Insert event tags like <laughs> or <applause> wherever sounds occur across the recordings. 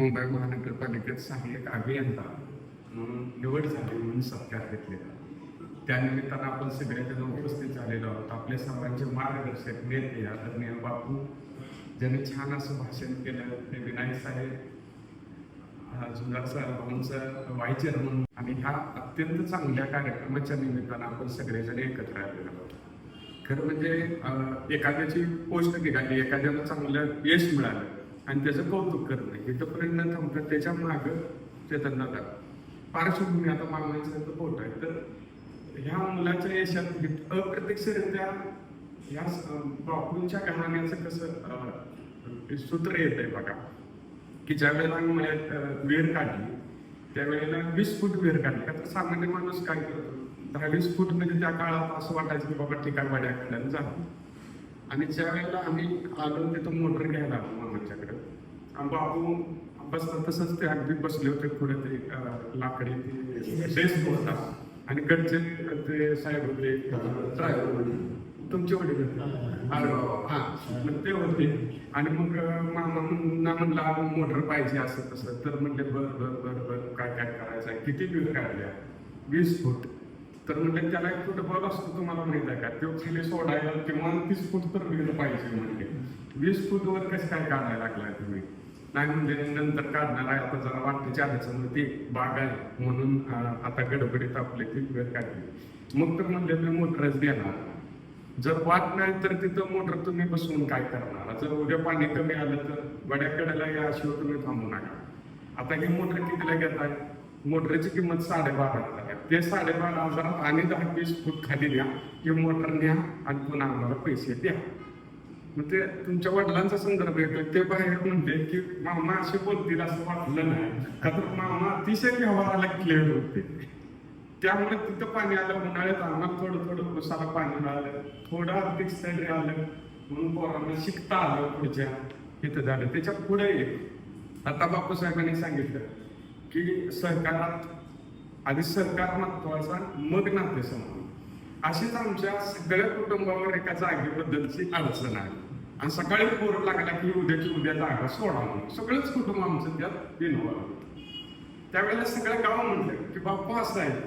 मुंबई महानगरपालिकेत सहाय्यक अभियंता म्हणून निवड झाली म्हणून सत्कार घेतलेला. त्यानिमित्तानं आपण सगळेजण उपस्थित झालेलो आहोत. आपले सर्वांचे मार्गदर्शक नेते आदरणीय बापू ज्यांनी छान असं भाषण केलं ते विनायक साहेब जुनार सर व्हाईस म्हणून आणि ह्या अत्यंत चांगल्या कार्यक्रमाच्या निमित्तानं आपण सगळेजण एकत्र आलेलो आहोत. खरं म्हणजे एखाद्याची पोस्ट निघाली एखाद्याला चांगलं यश मिळालं आणि त्याचं कौतुक करणं. इथंपर्यंत न थांबतात त्याच्या मागं चेतन दादा पार्श्वभूमी आता मागण्याचं पोट आहे. तर ह्या मुलाच्या यशात म्हणजे अप्रत्यक्षरित्या ह्या बापूंच्या घराण्याचं कसं सूत्र येत आहे बघा. की ज्या वेळेला मळ्यात म्हणजे, विहीर काढली त्यावेळेला वीस फूट विहीर काढली. का तर सामान्य माणूस काय करतो? दहा वीस फूट म्हणजे त्या काळात असं वाटायचं की बाबा ठिकाण वाड्याकडल्यानं काढायला आणि ज्या वेळेला आम्ही आलो तिथं मोटर घ्यायला आलो मामाच्याकडे. बाबू बसता तसंच ते अगदी बसले होते पुढे ते लाकडी डेस्क होता. आणि कडचे ते साहेब होते ड्रायव्हर तुमचे वडील होते. हा मग ते होते. आणि मग मामा ना म्हणला मोटर पाहिजे असं तसं. तर म्हणले बर बर बर बर. काय काय करायचं आहे? किती बिल काढल्या? वीस फूट. तर म्हणजे त्याला एक फुटबॉल असतो तुम्हाला माहीत आहे का? तो खाली सोडायला किंवा तीस फूट तर गेलं पाहिजे म्हणजे. वीस फूट वर कसं काय काढायला लागलाय तुम्ही? नाही म्हणजे नंतर काढणार आहे. आता जरा वाटते अडचण ती बाग आहे म्हणून आता गडबडीत आपले ती वेळ काढली. मग तर म्हणले मी मोटरच देणार. जर वाट नाही तर तिथं मोटर तुम्ही बसवून काय करणार? जर उद्या पाणी कमी आलं तर वड्याकडेला या अशी तुम्ही थांबू नका. आता ही मोटर कितीला घेत आहे मोटरची किंमत साडेबारा हजार आहे. ते साडेबारा हजारात आणि दहा वीस फूट खाली द्या की मोटर न्या आणि पुन्हा आम्हाला पैसे द्या. मग ते तुमच्या वडिलांचा संदर्भ येतो ते बाहेर म्हणते की मामा असे बोलतील असं वाटलं नाही. का तर मामा अतिशय व्यवहाराला क्लिअर होते. त्यामुळे तिथं पाणी आलं उन्हाळ्यात आम्हाला थोडं थोडं कुसाला पाणी मिळालं थोडं आर्थिक स्थैर्य आलं. म्हणून पोरांना शिकता आलं पुढच्या इथं झालं. त्याच्या पुढे आता बापूसाहेबांनी सांगितलं की सहकारात आधी सरकार महत्त्वाचा मग नाते समान अशीच आमच्या सगळ्या कुटुंबावर एका जागेबद्दलची अडचण आहे. आणि सकाळी बोर लागला की उद्याची उद्या जागा सोडा म्हणून. सगळंच कुटुंब आमचं त्यात इन्व्हॉल्व होतं. त्यावेळेला सगळं गाव म्हणलं की बाप्पा असं आहे.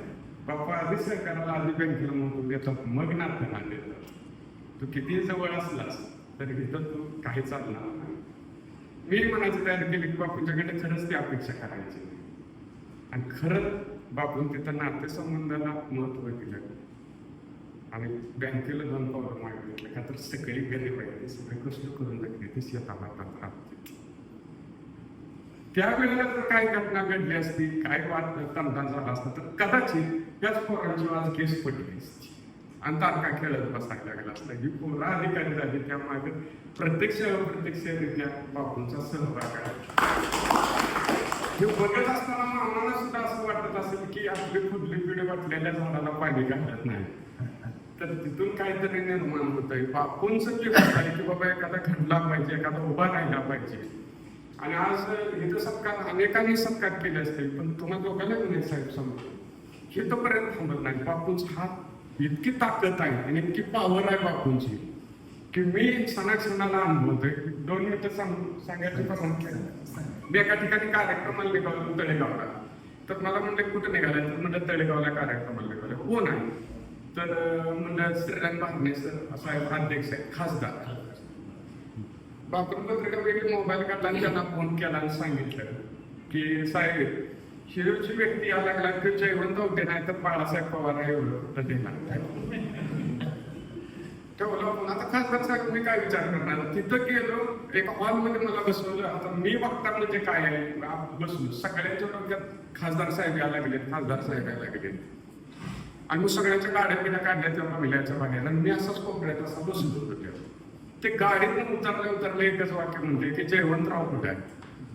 बाप्पा आधी सरकारला आधी बँकेला म्हणतो देतात मग नातं नांदेल तू किती जवळ असलास तरी इथं तू काही चालणार नाही. मी म्हणायची तयारी केली की बापूंच्याकडे खरंच ती अपेक्षा करायची आणि खरंच बापून तिथं नातेसंबंधाला महत्त्व दिलं. आणि बँकेला दोन पावलं मागितलं. का तर सगळी गरीब आहे सगळे कष्ट करून लागले ते शेताला राहते. त्यावेळेला जर काय घटना घडली असती? काय वाद तंदा झाला असता? तर कदाचित त्याच पोरांची आज केस पडली असती. आणि तारखा खेळत बसायला लागला असता. ही पोरा अधिकारी झाली. त्यामागे प्रत्यक्ष अप्रत्यक्षरित्या बापूंचा सहभाग आहे. हे बघत असताना आम्हाला सुद्धा असेल की आपली कुठली पिढी वाटलेल्या झाडाला पाणी घालत नाही. तर तिथून काहीतरी निर्माण होत आहे बापूंचं होत आहे की बाबा एखादा घडला पाहिजे एखादा उभा राहिला पाहिजे? आणि आज इथं सत्कार अनेकांनी सत्कार केले असतील पण तुम्हा दोघांना नाही साहेब समजतो पर्यंत थांबत नाही. बापूंचा हात इतकी ताकद आहे आणि इतकी पॉवर आहे बापूंची की मी सणाक्षणाला अनुभवतोय. दोन मिनिटं सांग सांगायची पण मी एका ठिकाणी कार्यक्रमाला निघालो तळेगावला. तर मला म्हणलं कुठं निघालं तर म्हणलं तळेगावला कार्यक्रमाला निघाले हो नाही तर म्हणलं श्रीराम भागणे सर. साहेब अध्यक्ष आहेत खासदार. बापरून पत्रिका वेगळी मोबाईल काढला आणि त्यांना फोन केला आणि सांगितलं की साहेब शिरूरची व्यक्ती या लागला की जयवंत होते नाही तर बाळासाहेब पवार एवढं कुठं देणार ठेवलं पण आता खासदार साहेब मी काय विचार करणार? तिथं गेलो एका हॉलमध्ये मला बसवलं. आता मी बघता म्हणजे काय आहे बसलो. सगळ्यांच्या डोक्यात खासदार साहेब यायला गेले खासदार साहेब यायला गेले आणि मग सगळ्यांच्या गाड्या बिड्या काढल्या तेव्हा मिळायच्या बाहेर आणि मी असाच कोपऱ्यात असा बसलो होतो. तेव्हा ते गाडीतून उतरले उतरले एकच वाक्य म्हणते की जयवंतराव कुठे आहे?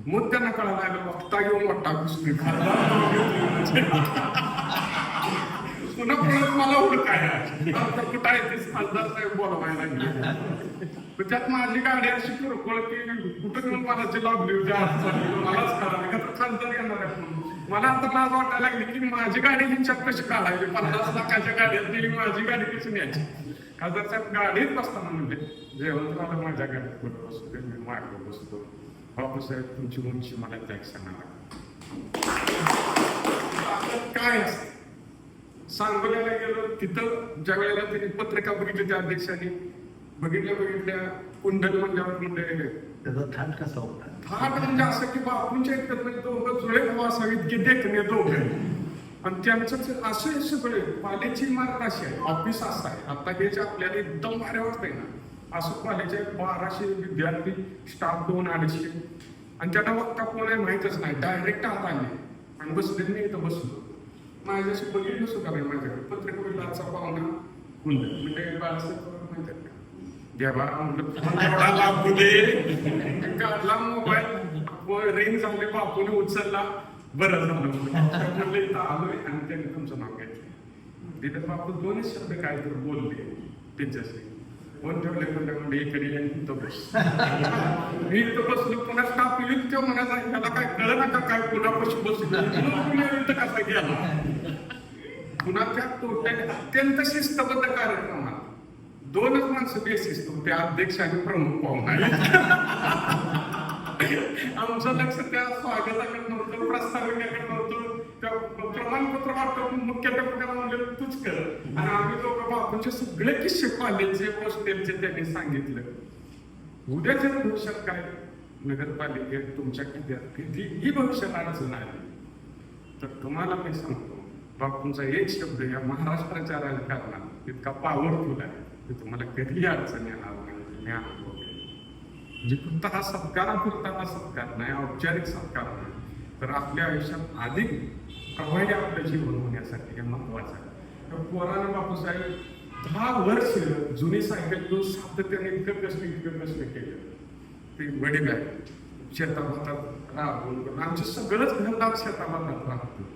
मग त्यांना कळायला लागलं वक्ता घेऊन मोठा घुसली पुन्हा पुन्हा मला ओळख आहे. कुठं आहे तेच खासदार साहेब बोलवायला लागले तर त्यात माझी गाडी अशी किरकोळ की कुठं घेऊन मला जी लागली होती आज मलाच कळालं का खासदार येणार आहे मला आता लाज वाटायला लागली की माझी गाडी हिंच्यात कशी काढायची? पन्नास लाखाच्या गाडीत दिली माझी गाडी कशी न्यायची? खासदार साहेब गाडीत बसताना म्हणले जेवण मला माझ्या गाडीत कुठं बसतो मी मार्ग बसतो. बापूसाहेब तुमची उंची मला त्याग सांगायला काय असतं? सांगोल्याला गेलो तिथं ज्या वेळेला त्यांनी पत्रिका बघितली त्या अध्यक्षांनी बघितल्या बघितल्या कुंडल म्हणल्यावर म्हणजे त्याचा थाट कसा होता? थाट म्हणजे असं की बापूंच्या इतकं म्हणजे दोघं जुळे असावेत की देखणे दोघं आणि त्यांचं असे सगळे. पाल्याची इमारत अशी आहे ऑफिस असं आहे. आता हे जे आपल्याला एकदम भारी वाटतंय ना असं कॉलेज बाराशे विद्यार्थी स्टाफ दोन अडीचशे. आणि त्यांना वक्ता कोण आहे माहीतच नाही. डायरेक्ट आत आले. आणि बसले मी इथं बसलो माझ्याशी बघितलं सुद्धा नाही माझ्याकडे पत्रिका विलाचा पाहुणा म्हणजे बाळासाहेब माहिती आहे का? देवा म्हणलं फोन <laughs> एवढा लागू दे. काढला मोबाईल झाले बापूने उचलला. बरं झालं <laughs> म्हणलं. इथं आलोय आणि त्यांनी तुमचं नाव घेतलं. तिथे बापू दोनच शब्द काय तर बोलले त्यांच्याशी. फोन ठेवले म्हणले म्हणजे इकडे ये, इथं बस. <laughs> मी इथं बसलो पुन्हा स्टाफ येईल तेव्हा त्याला काय कळलं नका काय पुन्हा कसा गेला? पुन्हा त्या अत्यंत शिस्तबद्ध कार्यक्रमात दोनच माणसं बेसिस ते अध्यक्ष आणि प्रमुख पाहुणा आमचं लक्ष त्या स्वागताकडे नव्हतं प्रस्ताविकेकडे नव्हतं. त्या प्रमाणपत्र वाटतं मुख्याध्यापकाला म्हणलं तूच कर. आणि आम्ही लोक बापूंचे सगळे किस्से कॉलेजचे हॉस्टेलचे त्यांनी सांगितलं. उद्याच्या भविष्यात काय नगरपालिकेत तुमच्या किती कितीही भविष्यात अडचण आली तर तुम्हाला मी सांगतो बापूंचा एक शब्द या महाराष्ट्राच्या राजकारणात इतका पॉवरफुल आहे की तुम्हाला कधीही अडचण येणार नाही. ज्ञान म्हणजे फक्त हा सत्कारापुरता हा सत्कार नाही औपचारिक सत्कार नाही. तर आपल्या आयुष्यात अधिक प्रभावी आपलं जीवन होण्यासाठी हे महत्वाचं आहे. तर पोरानं बापूसाहेब दहा वर्ष जुनी सायकल घेऊन सातत्याने इतकं कष्ट इतकं कष्ट केलं. ते वडील आहे शेताभातात राहून आमचं सगळंच घरदार शेताभातात राहतो.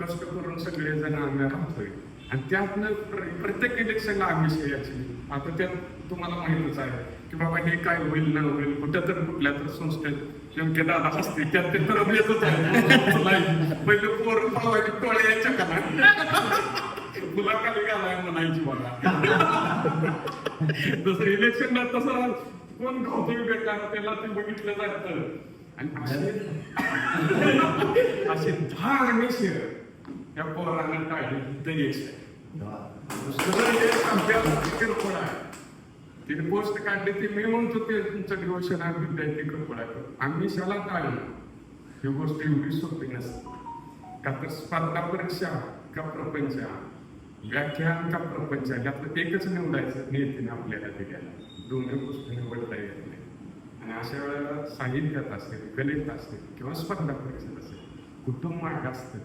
कष्ट करून सगळे जण आम्ही राहतोय. आणि त्यातनं प्रत्येक इलेक्शनला आम्ही याची आता त्यात तुम्हाला माहितच आहे की बाबा हे काय होईल न होईल कुठं तर कुठल्या तर संस्थेत योग्य दादा असते त्यात ते तर येतच आहे. पहिले पोर पावायचे टोळे यायच्या का मुलाखाली घालाय म्हणायची मला तसं इलेक्शनला तसं कोण गावठी भेटणार त्याला ते बघितलं जातं. आणि असे असे दहा आमिष या पोरांना काढले तर दुसरं यश आमच्या किरकोळ आहे तिने पोस्ट काढली ती मी म्हणतो ते तुमचं डिवोशन आहे विद्यार्थी किरकोळ आहे आमिषाला टाळणं ही गोष्ट एवढी सोपी नसते का तर स्पर्धा परीक्षा का प्रपंच व्याख्यान का प्रपंच यातलं एकच निवडायचं नियतीने आपल्याला दिलेलं दोन्ही गोष्टी निवडता येत नाही आणि अशा वेळेला साहित्यात असेल गणित असेल किंवा स्पर्धा परीक्षेत असेल कुटुंब माग असतं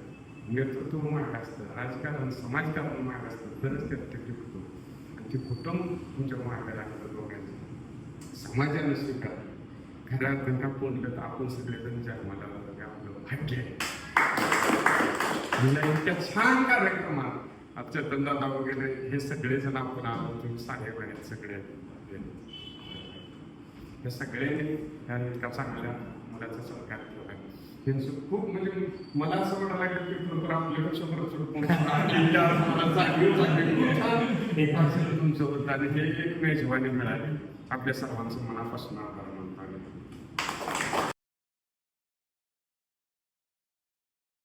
नेतृत्व माग असतं राजकारण समाजकारण माग असतं तरच त्यात ते टिकतो आणि ते कुटुंब तुमच्या मागे राहतं दोघांचं समाजाने स्वीकार. घरात त्यांना कोणलं तर आपण सगळेजण जन्माला आलो हे आपलं भाग्य आहे. मला इतक्या छान कार्यक्रमात आमच्या दादा वगैरे हे सगळेजण आपण आलो तुम्ही साहेब आहेत सगळे. हे सगळ्यांनी ह्या इतका चांगल्या मुलाचा सहकार खूप म्हणजे मला असं वाटायला लागलं की खरोखर आपल्यापेक्षा बरंच कोण आणि हे एक मेजवानी मिळाली. आपल्या सर्वांचं मनापासून आभार.